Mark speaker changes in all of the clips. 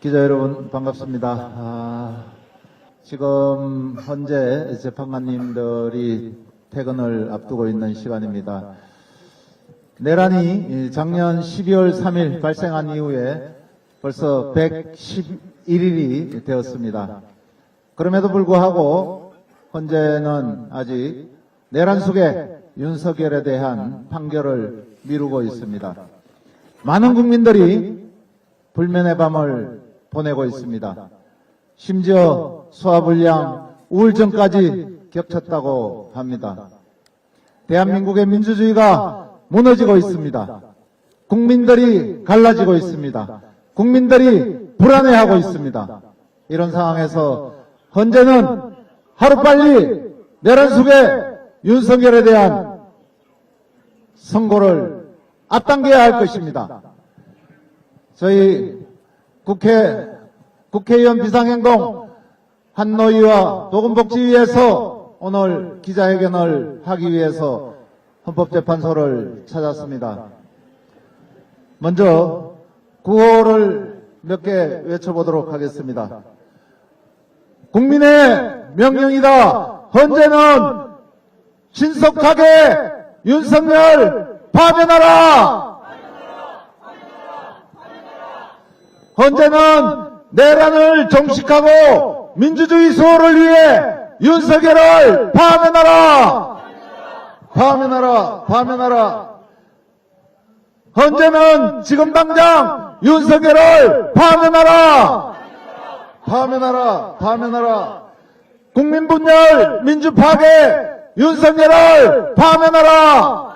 Speaker 1: 기자 여러분 반갑습니다. 아, 지금 현재 재판관님들이 퇴근을 앞두고 있는 시간입니다. 내란이 작년 12월 3일 발생한 이후에 벌써 111일이 되었습니다. 그럼에도 불구하고 현재는 아직 내란 속에 윤석열에 대한 판결을 미루고 있습니다. 많은 국민들이 불면의 밤을 보내고 있습니다. 심지어 소화불량, 우울증까지 겹쳤다고 합니다. 대한민국의 민주주의가 무너지고 있습니다. 국민들이 갈라지고 있습니다. 국민들이 불안해하고 있습니다. 이런 상황에서 현재는 하루빨리 내란 속에 윤석열에 대한 선고를 앞당겨야 할 것입니다. 저희 국회, 국회의원 비상행동 한노위와 보건복지위에서 오늘 기자회견을 하기 위해서 헌법재판소를 찾았습니다. 먼저 구호를 몇 개 외쳐보도록 하겠습니다. 국민의 명령이다. 현재는 신속하게 윤석열 파면하라! 현재는 내란을 정식하고 민주주의 수호를 위해 윤석열을 파면하라! 파면하라! 파면하라! 현재는 지금 당장 윤석열을 파면하라! 파면하라! 파면하라! 국민 분열, 민주 파괴, 윤석열을 파면하라!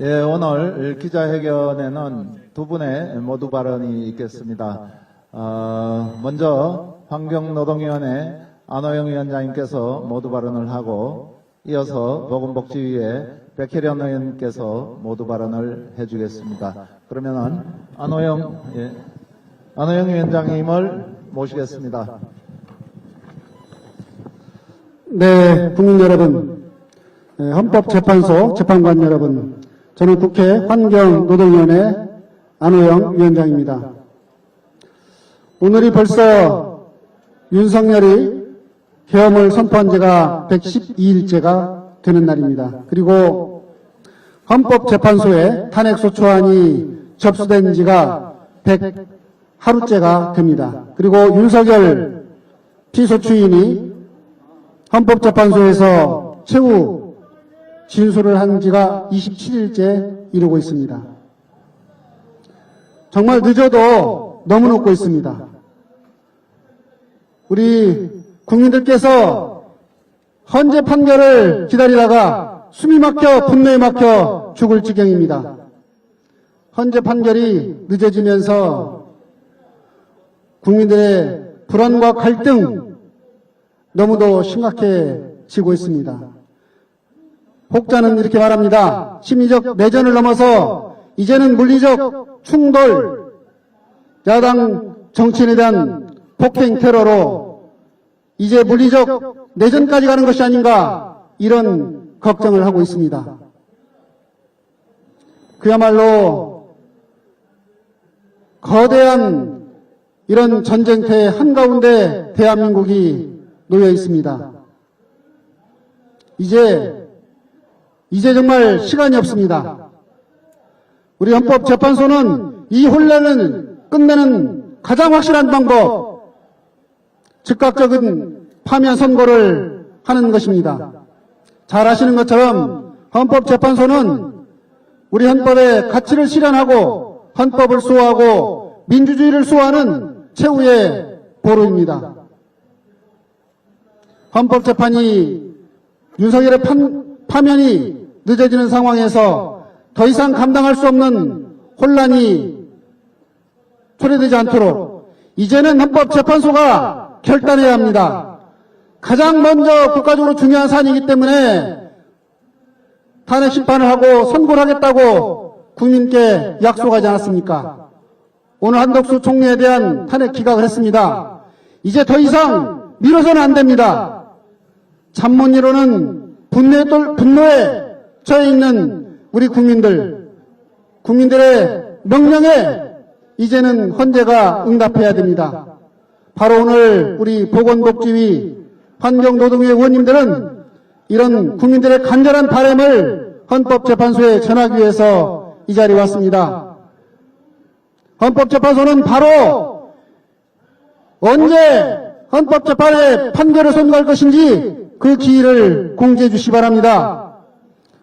Speaker 1: 예, 오늘 기자회견에는 두 분의 모두 발언이 있겠습니다. 어, 먼저 환경노동위원회 안호영 위원장님께서 모두 발언을 하고 이어서 보건복지위의 백혜련 의원께서 모두 발언을 해주겠습니다. 그러면은 안호영 예, 안호영 위원장님을 모시겠습니다.
Speaker 2: 네, 국민 여러분, 네, 헌법재판소 재판관 여러분, 저는 국회 환경노동위원회 안호영 위원장입니다. 오늘이 벌써 윤석열이 계엄을 선포한 지가 112일째가 되는 날입니다. 그리고 헌법재판소에 탄핵소추안이 접수된 지가 100 하루째가 됩니다. 그리고 윤석열 피소추인이 헌법재판소에서 최후 진술을 한 지가 27일째 이루고 있습니다. 정말 늦어도 너무 늦고 있습니다. 우리 국민들께서 헌재 판결을 기다리다가 숨이 막혀 분노에 막혀 죽을 지경입니다. 헌재 판결이 늦어지면서 국민들의 불안과 갈등 너무도 심각해지고 있습니다. 혹자는 이렇게 말합니다. 심리적 내전을 넘어서 이제는 물리적 충돌, 야당 정치인에 대한 폭행 테러로 이제 물리적 내전까지 가는 것이 아닌가 이런 걱정을 하고 있습니다. 그야말로 거대한 이런 전쟁터의 한가운데 대한민국이 놓여 있습니다. 이제, 이제 정말 시간이 없습니다. 우리 헌법재판소는 이 혼란을 끝내는 가장 확실한 방법, 즉각적인 파면 선고를 하는 것입니다. 잘 아시는 것처럼 헌법재판소는 우리 헌법의 가치를 실현하고 헌법을 수호하고 민주주의를 수호하는 최후의 보루입니다. 헌법재판이 윤석열의 판- 파면이 늦어지는 상황에서 더 이상 감당할 수 없는 혼란이 초래되지 않도록 이제는 헌법재판소가 결단해야 합니다. 가장 먼저 국가적으로 중요한 사안이기 때문에 탄핵 심판을 하고 선고를 하겠다고 국민께 약속하지 않았습니까? 오늘 한덕수 총리에 대한 탄핵 기각을 했습니다. 이제 더 이상 미뤄서는 안 됩니다. 잠문이로는 분노의, 똘- 분노의 처해 있는 우리 국민들, 국민들의 명령에 이제는 헌재가 응답해야 됩니다. 바로 오늘 우리 보건복지위 환경노동위 의원님들은 이런 국민들의 간절한 바람을 헌법재판소에 전하기 위해서 이 자리에 왔습니다. 헌법재판소는 바로 언제 헌법재판의 판결을 선고할 것인지 그 기일을 공지해 주시기 바랍니다.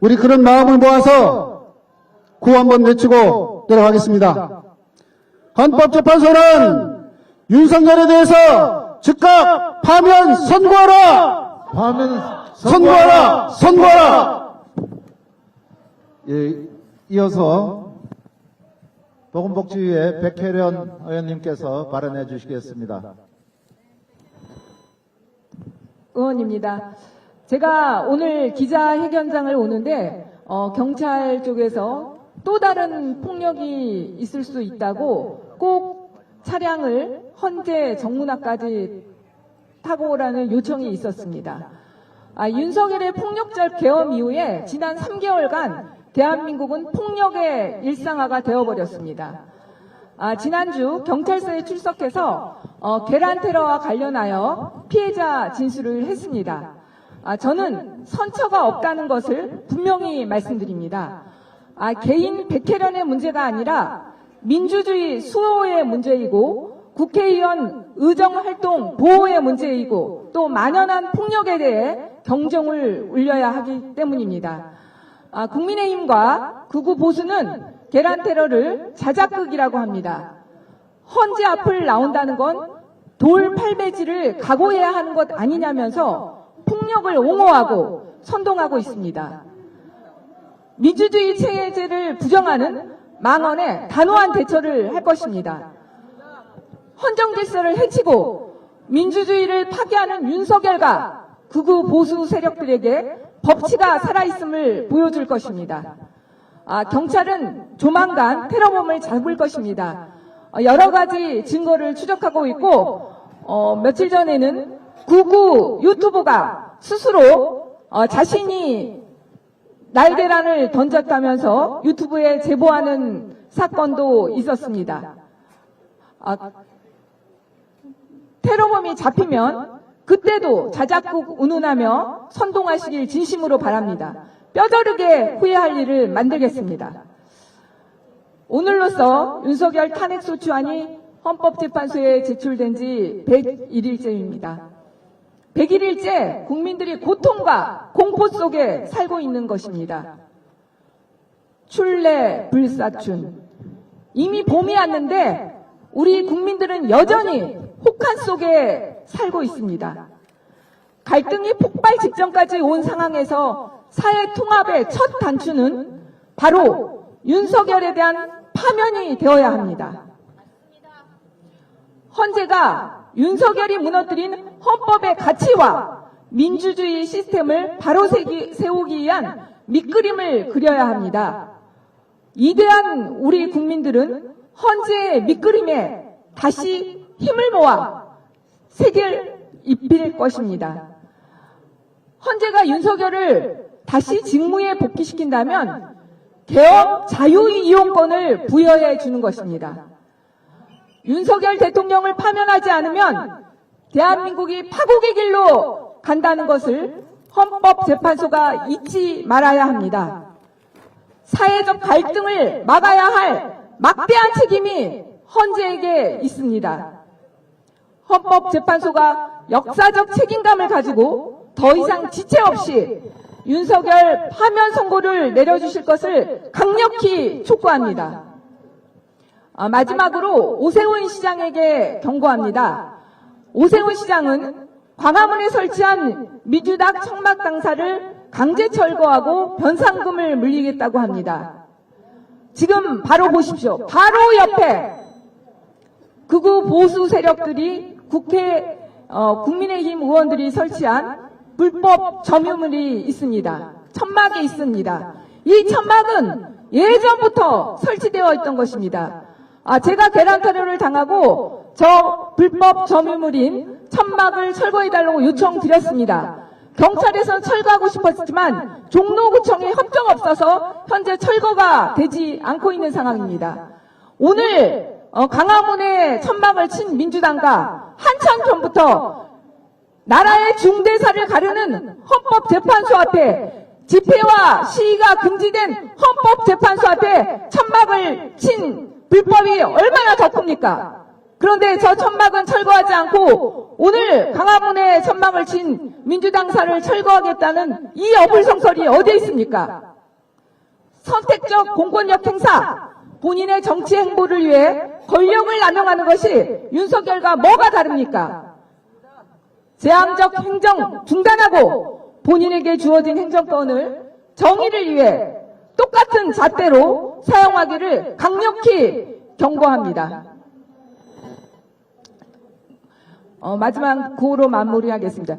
Speaker 2: 우리 그런 마음을 모아서 구호 한번 외치고 내려가겠습니다. 헌법재판소는 윤석열에 대해서 즉각 파면 선고하라!
Speaker 1: 파면
Speaker 2: 선고하라! 선고하라!
Speaker 1: 예, 이어서 보건복지위의 백혜련 의원님께서 발언해 주시겠습니다.
Speaker 3: 의원입니다. 제가 오늘 기자회견장을 오는데 어, 경찰 쪽에서 또 다른 폭력이 있을 수 있다고 꼭 차량을 헌재 정문앞까지 타고 오라는 요청이 있었습니다. 아, 윤석열의 폭력적 계엄 이후에 지난 3개월간 대한민국은 폭력의 일상화가 되어버렸습니다. 아, 지난주 경찰서에 출석해서 어, 계란 테러와 관련하여 피해자 진술을 했습니다. 아, 저는 선처가 없다는 것을 분명히 말씀드립니다. 아, 개인 백혜련의 문제가 아니라 민주주의 수호의 문제이고 국회의원 의정활동 보호의 문제이고 또 만연한 폭력에 대해 경종을 울려야 하기 때문입니다. 아, 국민의힘과 극우 보수는 계란 테러를 자작극이라고 합니다. 헌재 앞을 나온다는 건 돌 팔배지를 각오해야 하는 것 아니냐면서 폭력을 옹호하고 선동하고 있습니다. 민주주의 체제를 부정하는 망언에 단호한 대처를 할 것입니다. 헌정 질서를 해치고 민주주의를 파괴하는 윤석열과 극우 보수 세력들에게 법치가 살아있음을 보여줄 것입니다. 아, 경찰은 조만간 테러범을 잡을 것입니다. 어, 여러 가지 증거를 추적하고 있고 어, 며칠 전에는 구구 유튜브가 스스로 어, 자신이 날계란을 던졌다면서 유튜브에 제보하는 사건도 있었습니다. 아, 테러범이 잡히면 그때도 자작극 운운하며 선동하시길 진심으로 바랍니다. 뼈저르게 후회할 일을 만들겠습니다. 오늘로써 윤석열 탄핵소추안이 헌법재판소에 제출된 지 101일째입니다. 101일째 국민들이 고통과 공포 속에 살고 있는 것입니다. 출래 불사춘. 이미 봄이 왔는데 우리 국민들은 여전히 혹한 속에 살고 있습니다. 갈등이 폭발 직전까지 온 상황에서 사회 통합의 첫 단추는 바로 윤석열에 대한 파면이 되어야 합니다. 헌재가 윤석열이 무너뜨린 헌법의 가치와 민주주의 시스템을 바로 세우기 위한 밑그림을 그려야 합니다. 이대한 우리 국민들은 헌재의 밑그림에 다시 힘을 모아 색을 입힐 것입니다. 헌재가 윤석열을 다시 직무에 복귀시킨다면 개업 자유이용권을 부여해 주는 것입니다. 윤석열 대통령을 파면하지 않으면 대한민국이 파국의 길로 간다는 것을 헌법재판소가 잊지 말아야 합니다. 사회적 갈등을 막아야 할 막대한 책임이 헌재에게 있습니다. 헌법재판소가 역사적 책임감을 가지고 더 이상 지체 없이 윤석열 파면 선고를 내려주실 것을 강력히 촉구합니다. 아, 마지막으로 오세훈 시장에게 경고합니다. 오세훈 시장은 광화문에 설치한 미주닭 청막 당사를 강제 철거하고 변상금을 물리겠다고 합니다. 지금 바로 보십시오. 바로 옆에 극우 보수 세력들이 국회 어, 국민의힘 의원들이 설치한 불법 점유물이 있습니다. 천막이 있습니다. 이 천막은 예전부터 설치되어 있던 것입니다. 아, 제가 계란 테러를 당하고 저 불법 점유물인 천막을 철거해달라고 요청드렸습니다. 경찰에서 철거하고 싶었지만 종로구청에 협정 없어서 현재 철거가 되지 않고 있는 상황입니다. 오늘 어, 강화문에 천막을 친 민주당과 한참 전부터 나라의 중대사를 가르는 헌법재판소 앞에 집회와 시위가 금지된 헌법재판소 앞에 천막을 친 불법이 얼마나 더 큽니까? 그런데 저 천막은 철거하지 않고 오늘 강화문에 천막을 친 민주당사를 철거하겠다는 이 어불성설이 어디에 있습니까? 선택적 공권력 행사, 본인의 정치 행보를 위해 권력을 남용하는 것이 윤석열과 뭐가 다릅니까? 재앙적 행정 중단하고 본인에게 주어진 행정권을 정의를 위해 똑같은 잣대로 사용하기를 강력히 경고합니다. 어, 마지막 구호로 마무리하겠습니다.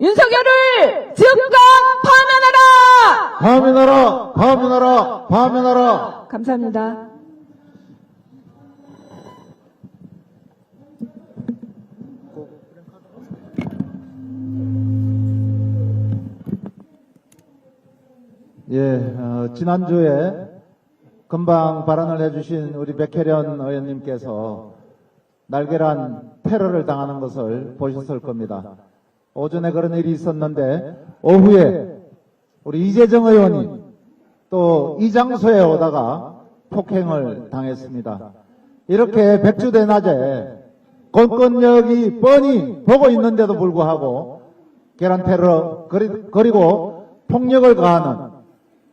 Speaker 3: 윤석열을 즉각 파면하라!
Speaker 1: 파면하라! 파면하라! 파면하라!
Speaker 3: 감사합니다.
Speaker 1: 예, 어, 지난주에 금방 발언을 해주신 우리 백혜련 의원님께서 날개란 테러를 당하는 것을 보셨을 겁니다. 오전에 그런 일이 있었는데 오후에 우리 이재정 의원이 또 이 장소에 오다가 폭행을 당했습니다. 이렇게 백주대 낮에 권권력이 뻔히 보고 있는데도 불구하고 계란 테러 그리- 그리고 폭력을 가하는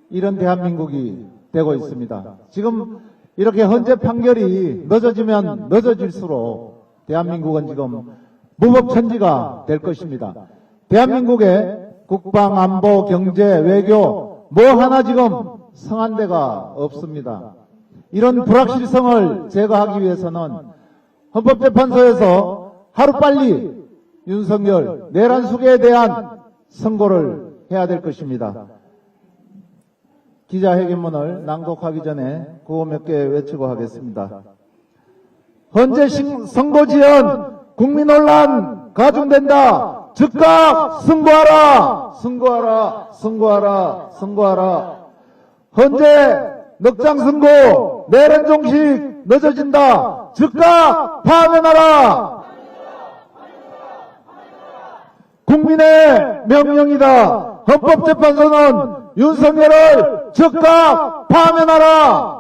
Speaker 1: 이런 대한민국이 되고 있습니다. 지금 이렇게 헌재 판결이 늦어지면 늦어질수록 대한민국은 지금 무법천지가 될 것입니다. 대한민국의 국방, 안보, 경제, 외교 뭐 하나 지금 성한 데가 없습니다. 이런 불확실성을 제거하기 위해서는 헌법재판소에서 하루빨리 윤석열 내란 수계에 대한 선고를 해야 될 것입니다. 기자회견문을 낭독하기 전에 구호 몇 개 외치고 하겠습니다. 헌재 신- 선고 지연 국민 논란 가중된다. 즉각 승고하라. 승고하라. 승고하라. 승고하라. 헌재 넉장 선고 내란 종식 늦어진다. 즉각 파면하라. 국민의 명령이다. 헌법재판소는 윤석열을 즉각 파면하라.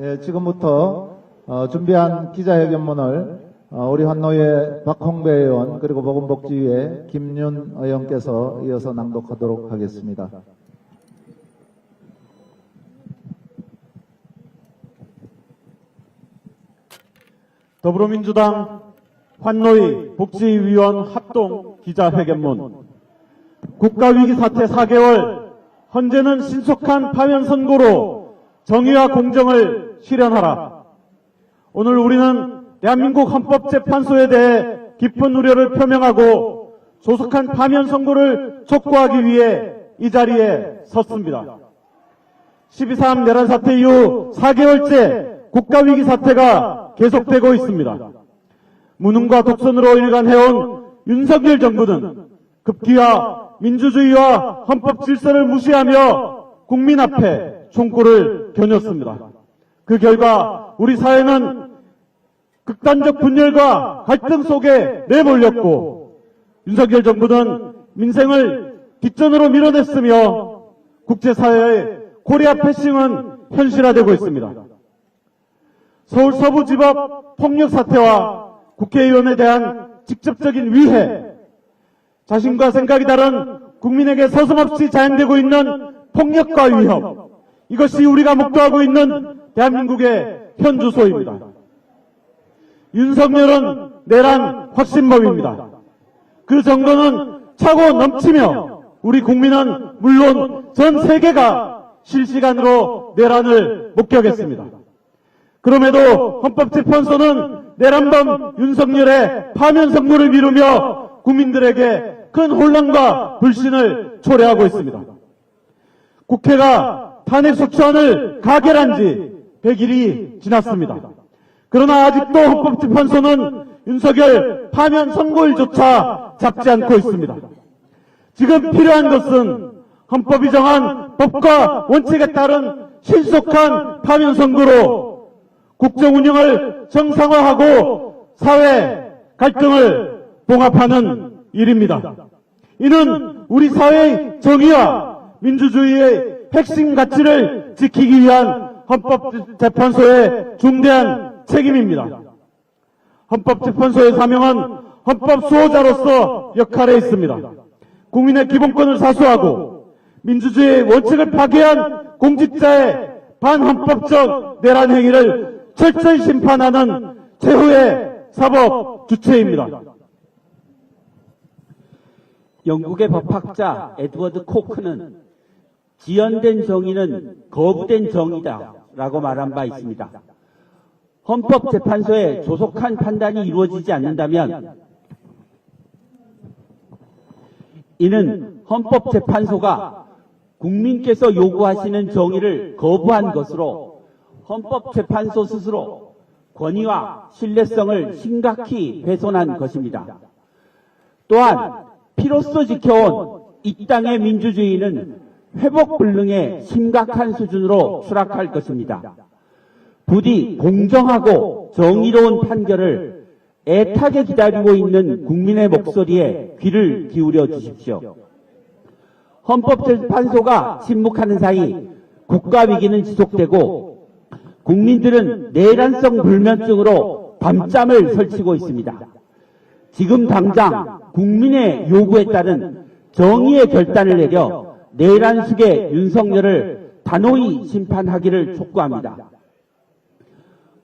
Speaker 1: 예, 지금부터 어, 준비한 기자회견문을 어, 우리 환노회 박홍배 의원 그리고 보건복지위의 김윤 의원께서 이어서 낭독하도록 하겠습니다.
Speaker 4: 더불어민주당 환노위 복지위원 합동 기자회견문 국가위기 사태 4개월 헌재는 신속한 파면 선고로 정의와 공정을 실현하라. 오늘 우리는 대한민국 헌법재판소에 대해 깊은 우려를 표명하고 조속한 파면 선고를 촉구하기 위해 이 자리에 섰습니다. 12.3 내란 사태 이후 4개월째 국가위기 사태가 계속되고 있습니다. 무능과 독선으로 일관 해온 윤석열 정부는 급기야 민주주의와 헌법 질서를 무시하며 국민 앞에 총구를 겨눴습니다. 그 결과 우리 사회는 극단적 분열과 갈등 속에 내몰렸고 윤석열 정부는 민생을 뒷전으로 밀어냈으며 국제사회의 코리아 패싱은 현실화되고 있습니다. 서울 서부지법 폭력 사태와 국회의원에 대한 직접적인 위해, 자신과 생각이 다른 국민에게 서슴없이 자행되고 있는 폭력과 위협, 이것이 우리가 목도하고 있는 대한민국의 현 주소입니다. 윤석열은 내란 확신범입니다. 그 정도는 차고 넘치며 우리 국민은 물론 전 세계가 실시간으로 내란을 목격했습니다. 그럼에도 헌법재판소는 내란범 윤석열의 파면 선고를 미루며 국민들에게 큰 혼란과 불신을 초래하고 있습니다. 국회가 탄핵 소추안을 가결한 지 100일이 지났습니다. 그러나 아직도 헌법재판소는 윤석열 파면 선고일조차 잡지 않고 있습니다. 지금 필요한 것은 헌법이 정한 법과 원칙에 따른 신속한 파면 선고로 국정 운영을 정상화하고 사회 갈등을 봉합하는 일입니다. 이는 우리 사회의 정의와 민주주의의 핵심 가치를 지키기 위한 헌법재판소의 중대한 책임입니다. 헌법재판소의 사명은 헌법 수호자로서 역할에 있습니다. 국민의 기본권을 사수하고 민주주의의 원칙을 파괴한 공직자의 반헌법적 내란 행위를 철저히 심판하는 최후의 사법 주체입니다.
Speaker 5: 영국의 법학자 에드워드 코크는 지연된 정의는 거부된 정의다 라고 말한 바 있습니다. 헌법재판소의 조속한 판단이 이루어지지 않는다면 이는 헌법재판소가 국민께서 요구하시는 정의를 거부한 것으로 헌법재판소 스스로 권위와 신뢰성을 심각히 훼손한 것입니다. 또한 피로써 지켜온 이 땅의 민주주의는 회복 불능의 심각한 수준으로 추락할 것입니다. 부디 공정하고 정의로운 판결을 애타게 기다리고 있는 국민의 목소리에 귀를 기울여 주십시오. 헌법재판소가 침묵하는 사이 국가 위기는 지속되고 국민들은 내란성 불면증으로 밤잠을 설치고 있습니다. 지금 당장 국민의 요구에 따른 정의의 결단을 내려 내란 숙의 윤석열을 단호히 심판하기를 촉구합니다.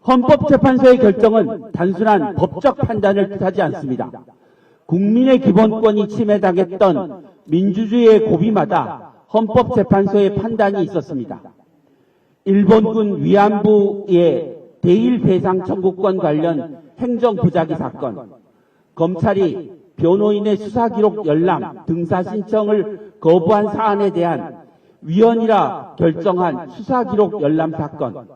Speaker 5: 헌법재판소의 결정은 단순한 법적 판단을 뜻하지 않습니다. 국민의 기본권이 침해당했던 민주주의의 고비마다 헌법재판소의 판단이 있었습니다. 일본군 위안부의 대일 배상 청구권 관련 행정 부작위 사건, 검찰이 변호인의 수사 기록 열람, 등사 신청을 거부한 사안에 대한 위헌이라 결정한 수사 기록 열람 사건,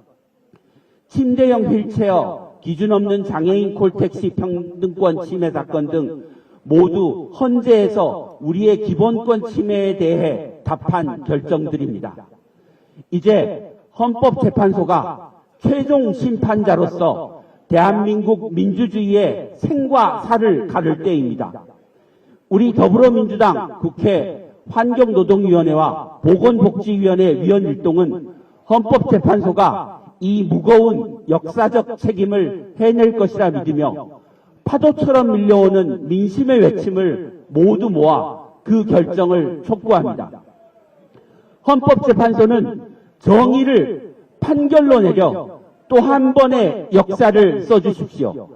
Speaker 5: 침대형 휠체어, 기준 없는 장애인 콜택시 평등권 침해 사건 등 모두 헌재에서 우리의 기본권 침해에 대해 답한 결정들입니다. 이제 헌법재판소가 최종 심판자로서 대한민국 민주주의의 생과 사를 가를 때입니다. 우리 더불어민주당 국회 환경노동위원회와 보건복지위원회 위원 일동은 헌법재판소가 이 무거운 역사적 책임을 해낼 것이라 믿으며 파도처럼 밀려오는 민심의 외침을 모두 모아 그 결정을 촉구합니다. 헌법재판소는 정의를 판결로 내려 또 한 번의 역사를 써주십시오.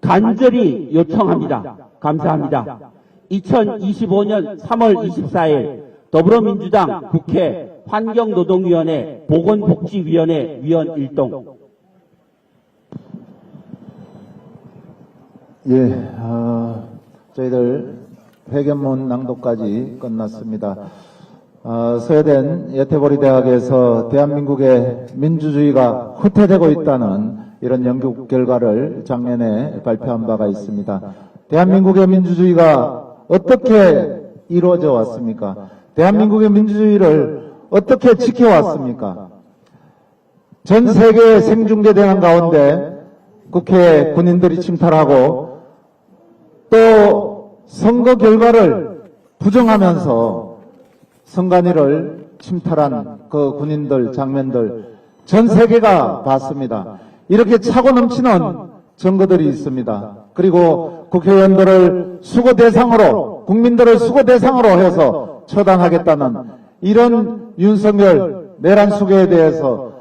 Speaker 5: 간절히 요청합니다. 감사합니다. 2025년 3월 24일 더불어민주당 국회 환경노동위원회 보건복지위원회 위원 일동
Speaker 1: 예, 어, 저희들 회견문 낭독까지 끝났습니다. 어, 스웨덴 여태보리 대학에서 대한민국의 민주주의가 후퇴되고 있다는 이런 연구 결과를 작년에 발표한 바가 있습니다. 대한민국의 민주주의가 어떻게 이루어져 왔습니까? 대한민국의 민주주의를 어떻게 지켜왔습니까? 전 세계 생중계되는 가운데 국회 군인들이 침탈하고 또 선거 결과를 부정하면서 선관위를 침탈한 그 군인들 장면들 전 세계가 봤습니다. 이렇게 차고 넘치는 증거들이 있습니다. 그리고 국회의원들을 수고 대상으로 국민들을 수고 대상으로 해서 처단하겠다는 이런 윤석열 내란 수계에 대해서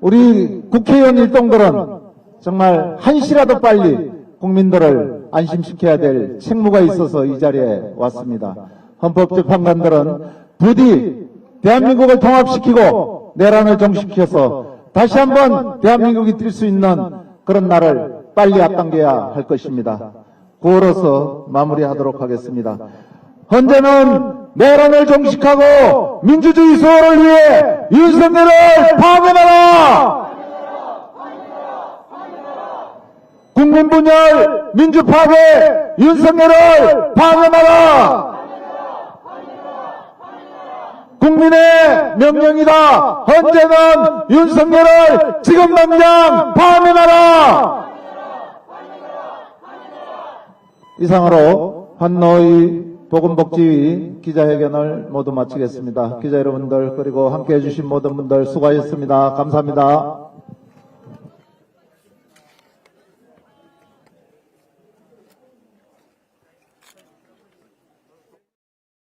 Speaker 1: 우리 국회의원 일동들은 정말 한시라도 빨리 국민들을 안심시켜야 될 책무가 있어서 이 자리에 왔습니다. 헌법재판관들은 부디 대한민국을 통합시키고 내란을 종식시켜서 다시 한번 대한민국이 뛸 수 있는 그런 날을 빨리 앞당겨야 할 것입니다. 구호로서 마무리하도록 하겠습니다. 헌재는 내란을 종식하고 민주주의 수호를 위해 윤석열을 파면하라! 국민 국민분열, 민주파괴, 윤석열을 파면하라! 국민의 명령이다. 언제는 윤석열을 지금 당장 파면하라. 이상으로 환노의 보건복지위 기자회견을 모두 마치겠습니다. 기자 여러분들 그리고 함께해 주신 모든 분들 수고하셨습니다. 감사합니다.